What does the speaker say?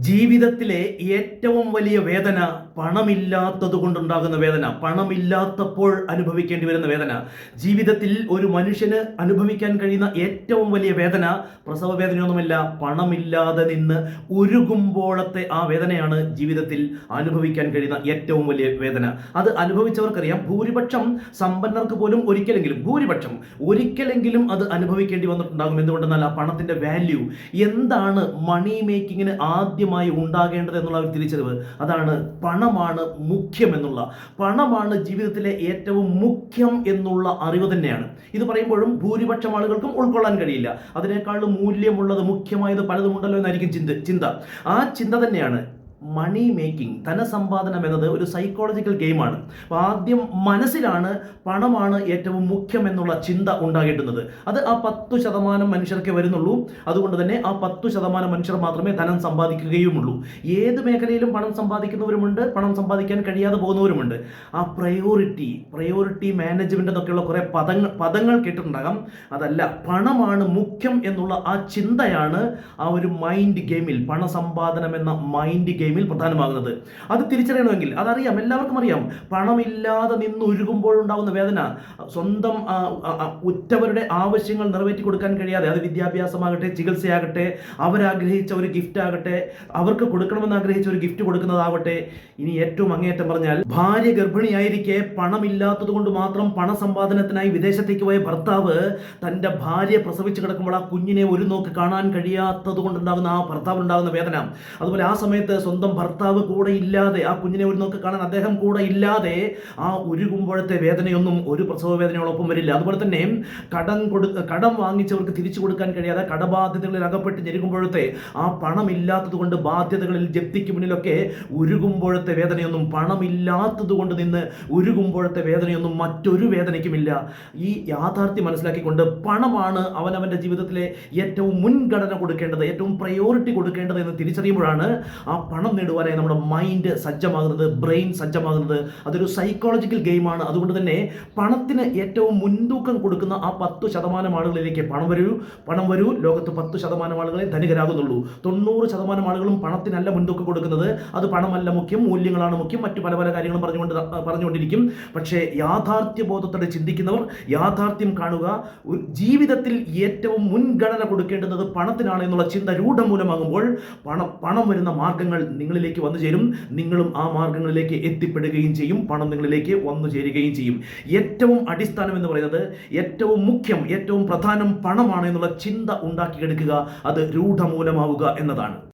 ജീവിതത്തിലെ ഏറ്റവും വലിയ വേദന പണമില്ലാത്തത് കൊണ്ടുണ്ടാകുന്ന വേദന. പണമില്ലാത്തപ്പോൾ അനുഭവിക്കേണ്ടി വരുന്ന വേദന. ജീവിതത്തിൽ ഒരു മനുഷ്യന് അനുഭവിക്കാൻ കഴിയുന്ന ഏറ്റവും വലിയ വേദന പ്രസവ വേദനയൊന്നുമല്ല പണമില്ലാതെ നിന്ന് ഉരുകുമ്പോഴത്തെ ആ വേദനയാണ് ജീവിതത്തിൽ അനുഭവിക്കാൻ കഴിയുന്ന ഏറ്റവും വലിയ വേദന. അത് അനുഭവിച്ചവർക്കറിയാം ഭൂരിപക്ഷം സമ്പന്നർക്ക് പോലും ഒരിക്കലെങ്കിലും ഭൂരിപക്ഷം ഒരിക്കലെങ്കിലും അത് അനുഭവിക്കേണ്ടി വന്നിട്ടുണ്ടാകും. എന്തുകൊണ്ടെന്നാൽ ആ പണത്തിന്റെ വാല്യൂ എന്താണ് മണി മേക്കിങ്ങിന് ആദ്യമായി ഉണ്ടാകേണ്ടത് എന്നുള്ള ഒരു തിരിച്ചറിവ്. അതാണ് പണമാണ് മുഖ്യം എന്നുള്ള. പണമാണ് ജീവിതത്തിലെ ഏറ്റവും മുഖ്യം എന്നുള്ള അറിവ് തന്നെയാണ്. ഇത് പറയുമ്പോഴും ഭൂരിപക്ഷം ആളുകൾക്കും ഉൾക്കൊള്ളാൻ കഴിയില്ല. അതിനേക്കാളും മൂല്യമുള്ളത് മുഖ്യമായത് പലതുമുണ്ടല്ലോ എന്നായിരിക്കും ചിന്ത. ചിന്ത. ആ ചിന്ത തന്നെയാണ് മണി മേക്കിംഗ് ധനസമ്പാദനം എന്നത് ഒരു സൈക്കോളജിക്കൽ ഗെയിമാണ് അപ്പോൾ ആദ്യം മനസ്സിലാണ് പണമാണ് ഏറ്റവും മുഖ്യം എന്നുള്ള ചിന്ത ഉണ്ടാകേണ്ടുന്നത്. അത് ആ പത്തു ശതമാനം മനുഷ്യർക്ക് വരുന്നുള്ളൂ. അതുകൊണ്ട് തന്നെ ആ പത്തു ശതമാനം മനുഷ്യർ മാത്രമേ ധനം സമ്പാദിക്കുകയുമുള്ളൂ. ഏത് മേഖലയിലും പണം സമ്പാദിക്കുന്നവരുമുണ്ട് പണം സമ്പാദിക്കാൻ കഴിയാതെ പോകുന്നവരുമുണ്ട്. ആ പ്രയോറിറ്റി പ്രയോറിറ്റി മാനേജ്മെന്റ് എന്നൊക്കെയുള്ള കുറേ പദങ്ങൾ പദങ്ങൾ കേട്ടിട്ടുണ്ടാകാം. അതല്ല പണമാണ് മുഖ്യം എന്നുള്ള ആ ചിന്തയാണ് ആ ഒരു മൈൻഡ് ഗെയിമിൽ പണസമ്പാദനം എന്ന മൈൻഡ് ഗെയിമിൽ പ്രധാനമാകുന്നത്. അത് തിരിച്ചറിയണമെങ്കിൽ അതറിയാം എല്ലാവർക്കും അറിയാം പണമില്ലാതെ നിന്ന് ഒഴുകുമ്പോഴുണ്ടാകുന്ന വേദന സ്വന്തം ഉറ്റവരുടെ ആവശ്യങ്ങൾ നിറവേറ്റി കൊടുക്കാൻ കഴിയാതെ അത് വിദ്യാഭ്യാസമാകട്ടെ ചികിത്സയാകട്ടെ അവരാഗ്രഹിച്ച ഒരു ഗിഫ്റ്റ് ആകട്ടെ അവർക്ക് കൊടുക്കണമെന്ന് ആഗ്രഹിച്ച ഒരു ഗിഫ്റ്റ് കൊടുക്കുന്നതാവട്ടെ ഇനി ഏറ്റവും അങ്ങേയറ്റം പറഞ്ഞാൽ ഭാര്യ ഗർഭിണിയായിരിക്കെ പണമില്ലാത്തത് കൊണ്ട് മാത്രം പണസമ്പാദനത്തിനായി വിദേശത്തേക്ക് പോയ ഭർത്താവ് തന്റെ ഭാര്യ പ്രസവിച്ച് കിടക്കുമ്പോൾ ആ കുഞ്ഞിനെ ഒരു നോക്ക് കാണാൻ കഴിയാത്തത് കൊണ്ടുണ്ടാകുന്ന ആ ഭർത്താവിനുണ്ടാകുന്ന വേദന. അതുപോലെ ആ സമയത്ത് സ്വന്തം ഭർത്താവ് കൂടെ ഇല്ലാതെ ആ കുഞ്ഞിനെ ഒരു നോക്കി കാണാൻ അദ്ദേഹം കൂടെ ഇല്ലാതെ ആ ഉരുകുമ്പോഴത്തെ വേദനയൊന്നും ഒരു പ്രസവ വേദനയോടൊപ്പം വരില്ല. അതുപോലെ തന്നെ കടം കൊടു കടം വാങ്ങിച്ചവർക്ക് തിരിച്ചു കൊടുക്കാൻ കഴിയാതെ കടബാധ്യതകളിൽ അകപ്പെട്ട് ഞെരുകുമ്പോഴത്തെ ആ പണമില്ലാത്തത് കൊണ്ട് ബാധ്യതകളിൽ ജപ്തിക്ക് മുന്നിലൊക്കെ ഉരുകുമ്പോഴത്തെ വേദനയൊന്നും പണമില്ലാത്തത് കൊണ്ട് നിന്ന് ഉരുകുമ്പോഴത്തെ വേദനയൊന്നും മറ്റൊരു വേദനയ്ക്കുമില്ല. ഈ യാഥാർത്ഥ്യം മനസ്സിലാക്കിക്കൊണ്ട് പണമാണ് അവനവന്റെ ജീവിതത്തിലെ ഏറ്റവും മുൻഗണന കൊടുക്കേണ്ടത് ഏറ്റവും പ്രയോറിറ്റി കൊടുക്കേണ്ടത് എന്ന് തിരിച്ചറിയുമ്പോഴാണ് ആ പണം നേടുവാനായി നമ്മുടെ മൈൻഡ് സജ്ജമാകുന്നത് ബ്രെയിൻ സജ്ജമാകുന്നത് അതൊരു സൈക്കോളജിക്കൽ ഗെയിമാണ് അതുകൊണ്ട് തന്നെ പണത്തിന് ഏറ്റവും മുൻതൂക്കം കൊടുക്കുന്ന ആ പത്ത് ശതമാനം ആളുകളിലേക്ക് പണം വരൂ. പണം വരൂ. ലോകത്ത് പത്ത് ശതമാനം ആളുകളെ ധനികരാകുന്നുള്ളൂ. തൊണ്ണൂറ് ശതമാനം ആളുകളും പണത്തിനല്ല മുൻതൂക്കം കൊടുക്കുന്നത്. അത് പണമല്ല മുഖ്യം മൂല്യങ്ങളാണ് മുഖ്യം. മറ്റു പല പല കാര്യങ്ങളും പറഞ്ഞുകൊണ്ട് പറഞ്ഞുകൊണ്ടിരിക്കും. പക്ഷേ യാഥാർത്ഥ്യ ബോധത്തോടെ ചിന്തിക്കുന്നവർ യാഥാർത്ഥ്യം കാണുക ജീവിതത്തിൽ ഏറ്റവും മുൻഗണന കൊടുക്കേണ്ടുന്നത് പണത്തിനാണ് എന്നുള്ള ചിന്ത രൂഢമൂലമാകുമ്പോൾ പണം പണം വരുന്ന മാർഗങ്ങൾ നിങ്ങളിലേക്ക് വന്നു ചേരും. നിങ്ങളും ആ മാർഗങ്ങളിലേക്ക് എത്തിപ്പെടുകയും ചെയ്യും. പണം നിങ്ങളിലേക്ക് വന്നു ചേരുകയും ചെയ്യും. ഏറ്റവും അടിസ്ഥാനം എന്ന് പറയുന്നത് ഏറ്റവും മുഖ്യം ഏറ്റവും പ്രധാനം പണമാണ് എന്നുള്ള ചിന്ത ഉണ്ടാക്കിയെടുക്കുക. അത് രൂഢമൂലമാവുക എന്നതാണ്.